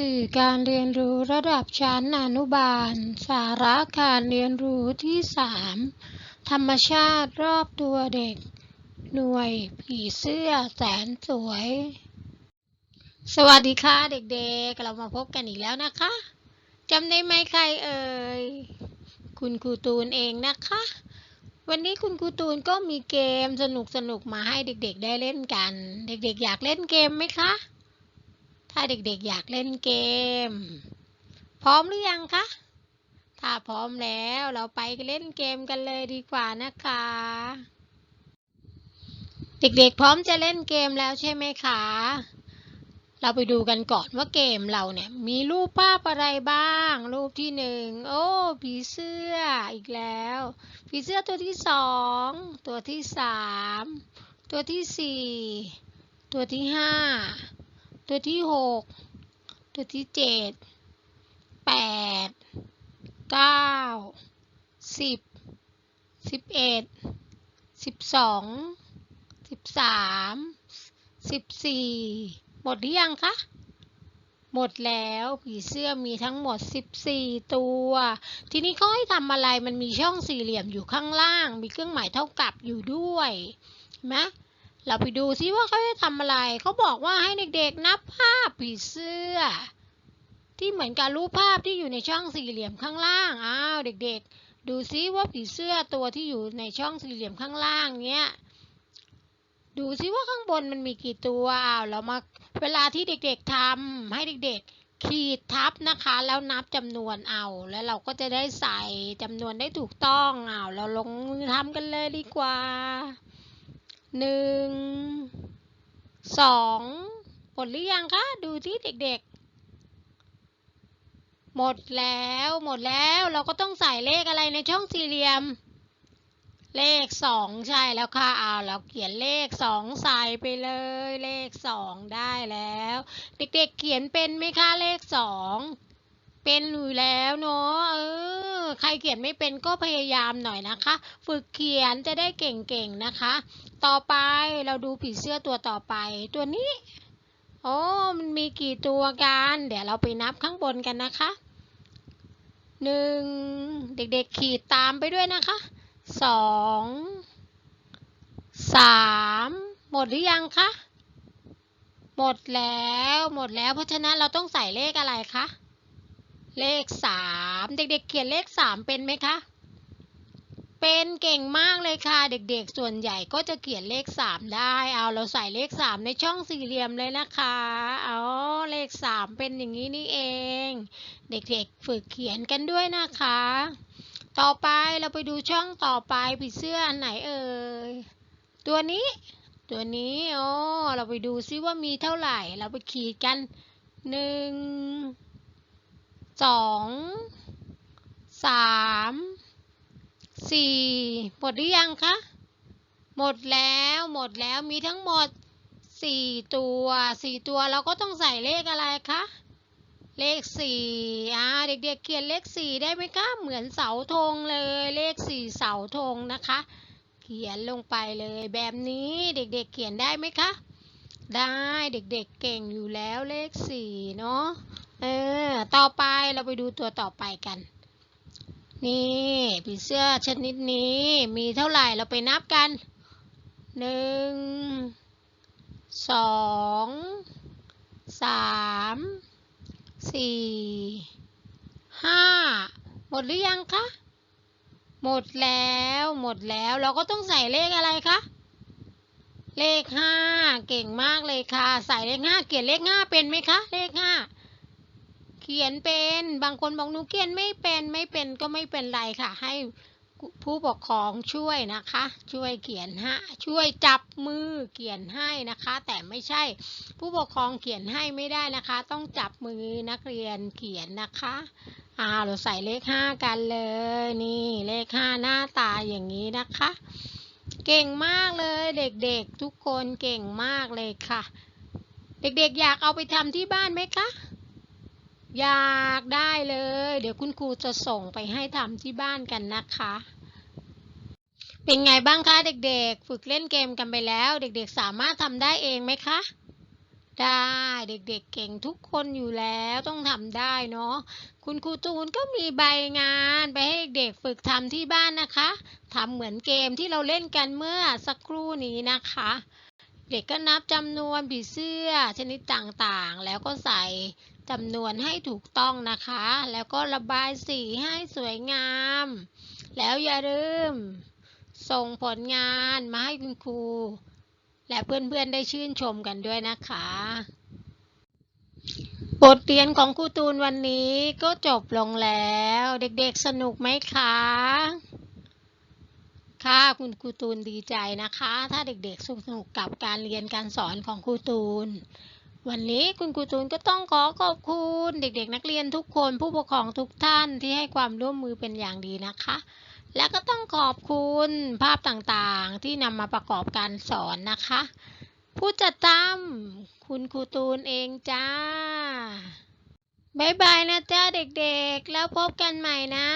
สื่อการเรียนรู้ระดับชั้นอนุบาล สาระการเรียนรู้ที่ 3 ธรรมชาติรอบตัวเด็ก หน่วยผีเสื้อแสนสวย สวัสดีค่ะเด็กๆ เรามาพบกันอีกแล้วนะคะจำได้ไหมใครเอ่ย คุณครูตูนเองนะคะ วันนี้คุณครูตูนก็มีเกมสนุกๆ มาให้เด็กๆ ได้เล่นกัน เด็กๆ อยากเล่นเกมไหมคะ ถ้าเด็กๆอยากเล่นเกม พร้อมหรือยังคะ ถ้าพร้อมแล้วเราไปเล่นเกมกันเลยดีกว่านะคะ เด็กๆพร้อมจะเล่นเกมแล้วใช่ไหมคะ เราไปดูกันก่อนว่าเกมเราเนี่ยมีรูปภาพอะไรบ้าง รูปที่หนึ่งโอ้ผีเสื้ออีกแล้วผีเสื้อตัวที่สองตัวที่สามตัวที่สี่ตัวที่ห้า ตัวที่หกตัวที่เจ็ดแปดเก้าสิบสิบเอ็ดสิบสองสิบสามสิบสี่หมดหรือยังคะหมดแล้วผีเสื้อมีทั้งหมด 14 ตัว ทีนี้เขาให้ทำอะไรมันมีช่องสี่เหลี่ยมอยู่ข้างล่าง มีเครื่องหมายเท่ากับอยู่ด้วยเห็นไหม เราไปดูซิว่าเขาให้ทำอะไร เขาบอกว่าให้เด็กๆนับภาพผีเสื้อ ที่เหมือนกับรูปภาพที่อยู่ในช่องสี่เหลี่ยมข้างล่าง อ้าวเด็กๆ ดูซิว่าผีเสื้อตัวที่อยู่ในช่องสี่เหลี่ยมข้างล่างเนี้ย ดูซิว่าข้างบนมันมีกี่ตัวอ้าวเรามาเวลาที่เด็กๆทำให้เด็กๆ ขีดทับนะคะ แล้วนับจำนวนเอา แล้วเราก็จะได้ใส่จำนวนได้ถูกต้องอ้าวเราลงมือทำกันเลยดีกว่า หนึ่งสองหมดหรือยังคะดูที่เด็กๆ หมดแล้วหมดแล้วเราก็ต้องใส่เลขอะไรในช่องสี่เหลี่ยม เลขสองใช่แล้วค่ะเอาเราเขียนเลขสองใส่ไปเลยเลขสองได้แล้ว เด็กๆเขียนเป็นไหมคะเลขสองเป็นอยู่แล้วเนาะเออ ใครเขียนไม่เป็นก็พยายามหน่อยนะคะ ฝึกเขียนจะได้เก่งๆนะคะ ต่อไปเราดูผีเสื้อตัวต่อไป ตัวนี้ โอ้มันมีกี่ตัวกัน เดี๋ยวเราไปนับข้างบนกันนะคะหนึ่งเด็กๆขีดตามไปด้วยนะคะสองสามหมดหรือยังคะหมดแล้วหมดแล้วเพราะฉะนั้นเราต้องใส่เลขอะไรคะ เลขสามเด็กๆเขียนเลขสามเป็นไหมคะ เป็นเก่งมากเลยค่ะ เด็กๆ ส่วนใหญ่ก็จะเขียนเลขสามได้ เอาเราใส่เลขสามในช่องสี่เหลี่ยมเลยนะคะเอาเลขสามเป็นอย่างนี้นี่เอง เด็กๆ ฝึกเขียนกันด้วยนะคะ ต่อไปเราไปดูช่องต่อไปผีเสื้ออันไหนเอ่ยตัวนี้ตัวนี้โอ้เราไปดูซิว่ามีเท่าไหร่ เราไปขีดกันหนึ่ง สองสามสี่หมดหรือยังคะ หมดแล้วหมดแล้วมีทั้งหมดสี่ตัวสี่ตัวเราก็ต้องใส่เลขอะไรคะเลขสี่อ่าเด็กๆเเขียนเลขสี่ได้ไหมคะ เหมือนเสาธงเลย เลขสี่เสาธงนะคะ เขียนลงไปเลยแบบนี้เด็กๆเขียนได้ไหมคะ ได้เด็กๆเก่งอยู่แล้วเลขสี่เนาะ เออ ต่อไปเราไปดูตัวต่อไปกัน นี่ผีเสื้อชนิดนี้มีเท่าไหร่เราไปนับกันหนึ่งสองสามสี่ห้าหมดหรือยังคะ หมดแล้วหมดแล้วเราก็ต้องใส่เลขอะไรคะ เลขห้าเก่งมากเลยค่ะ ใส่เลขห้าเขียนเลขห้าเป็นไหมคะ เลขห้า เขียนเป็น บางคนบอกหนูเขียนไม่เป็นไม่เป็นก็ไม่เป็นไรค่ะ ให้ผู้ปกครองช่วยนะคะ ช่วยเขียนให้ช่วยจับมือเขียนให้นะคะ แต่ไม่ใช่ผู้ปกครองเขียนให้ไม่ได้นะคะ ต้องจับมือนักเรียนเขียนนะคะอ่าเราใส่เลขห้ากันเลย นี่เลขห้าหน้าตาอย่างนี้นะคะ เก่งมากเลยเด็กๆทุกคนเก่งมากเลยค่ะ เด็กๆอยากเอาไปทำที่บ้านไหมคะ อยากได้เลย เดี๋ยวคุณครูจะส่งไปให้ทำที่บ้านกันนะคะ เป็นไงบ้างคะเด็กๆ ฝึกเล่นเกมกันไปแล้ว เด็กๆ สามารถทำได้เองไหมคะ ได้เด็กๆ เก่งทุกคนอยู่แล้วต้องทำได้เนาะคุณครูตูนก็มีใบงานไปให้เด็กฝึกทำที่บ้านนะคะทำเหมือนเกมที่เราเล่นกันเมื่อสักครู่นี้นะคะ เด็กก็นับจำนวนผีเสื้อชนิดต่างๆ แล้วก็ใส่ จำนวนให้ถูกต้องนะคะ แล้วก็ระบายสีให้สวยงาม แล้วอย่าลืม ส่งผลงานมาให้คุณครู และเพื่อนๆได้ชื่นชมกันด้วยนะคะบทเรียนของครูตูนวันนี้ก็จบลงแล้ว เด็กๆสนุกไหมคะ ค่ะคุณครูตูนดีใจนะคะ ถ้าเด็กๆสนุกกับการเรียนการสอนของครูตูน วันนี้คุณครูตูนก็ต้องขอขอบคุณเด็กๆ นักเรียนทุกคนผู้ปกครองทุกท่านที่ให้ความร่วมมือเป็นอย่างดีนะคะ และก็ต้องขอบคุณภาพต่างๆ ที่นำมาประกอบการสอนนะคะ ผู้จัดทำคุณครูตูนเองจ้าบ๊ายบายนะจ้าเด็กๆ แล้วพบกันใหม่นะ